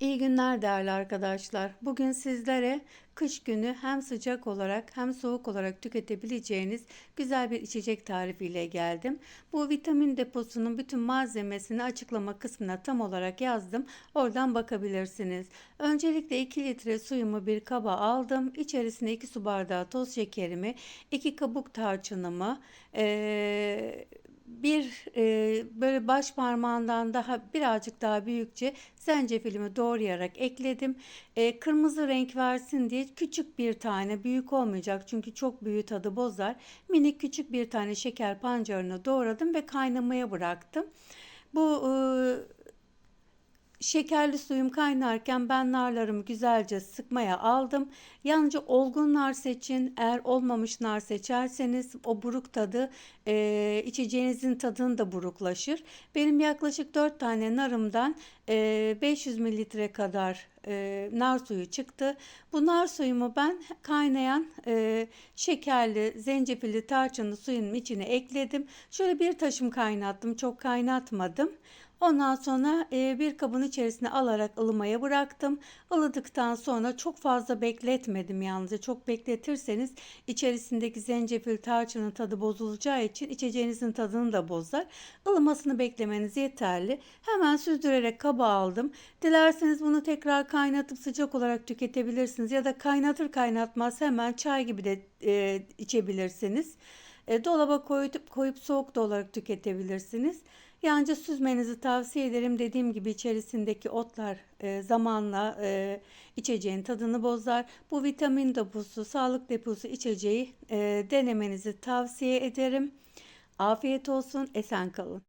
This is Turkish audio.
İyi günler değerli arkadaşlar. Bugün sizlere kış günü hem sıcak olarak hem soğuk olarak tüketebileceğiniz güzel bir içecek tarifiyle geldim. Bu vitamin deposunun bütün malzemesini açıklama kısmına tam olarak yazdım. Oradan bakabilirsiniz. Öncelikle 2 litre suyumu bir kaba aldım. İçerisine 2 su bardağı toz şekerimi, 2 kabuk tarçınımı, ee, bir e, böyle baş parmağından daha birazcık daha büyükçe zencefilimi doğrayarak ekledim. E, kırmızı renk versin diye küçük bir tane büyük olmayacak çünkü çok büyük tadı bozar. Minik küçük bir tane şeker pancarını doğradım ve kaynamaya bıraktım. Bu e, Şekerli suyum kaynarken ben narlarımı güzelce sıkmaya aldım. Yalnızca olgun nar seçin. Eğer olmamış nar seçerseniz o buruk tadı e, içeceğinizin tadını da buruklaşır. Benim yaklaşık 4 tane narımdan e, 500 mililitre kadar e, nar suyu çıktı. Bu nar suyumu ben kaynayan e, şekerli, zencefilli, tarçınlı suyun içine ekledim. Şöyle bir taşım kaynattım. Çok kaynatmadım. Ondan sonra e, bir kabın içerisine alarak ılımaya bıraktım. Ilıdıktan sonra çok fazla bekletmedim yalnızca. Çok bekletirseniz içerisindeki zencefil tarçının tadı bozulacağı için içeceğinizin tadını da bozar. Ilımasını beklemeniz yeterli. Hemen süzdürerek kaba aldım. Dilerseniz bunu tekrar kaynatıp sıcak olarak tüketebilirsiniz ya da kaynatır kaynatmaz hemen çay gibi de e, içebilirsiniz. E, dolaba koyup koyup soğuk da olarak tüketebilirsiniz. Yalnızca süzmenizi tavsiye ederim. Dediğim gibi içerisindeki otlar e, zamanla e, içeceğin tadını bozar. Bu vitamin deposu, sağlık deposu içeceği e, denemenizi tavsiye ederim. Afiyet olsun, esen kalın.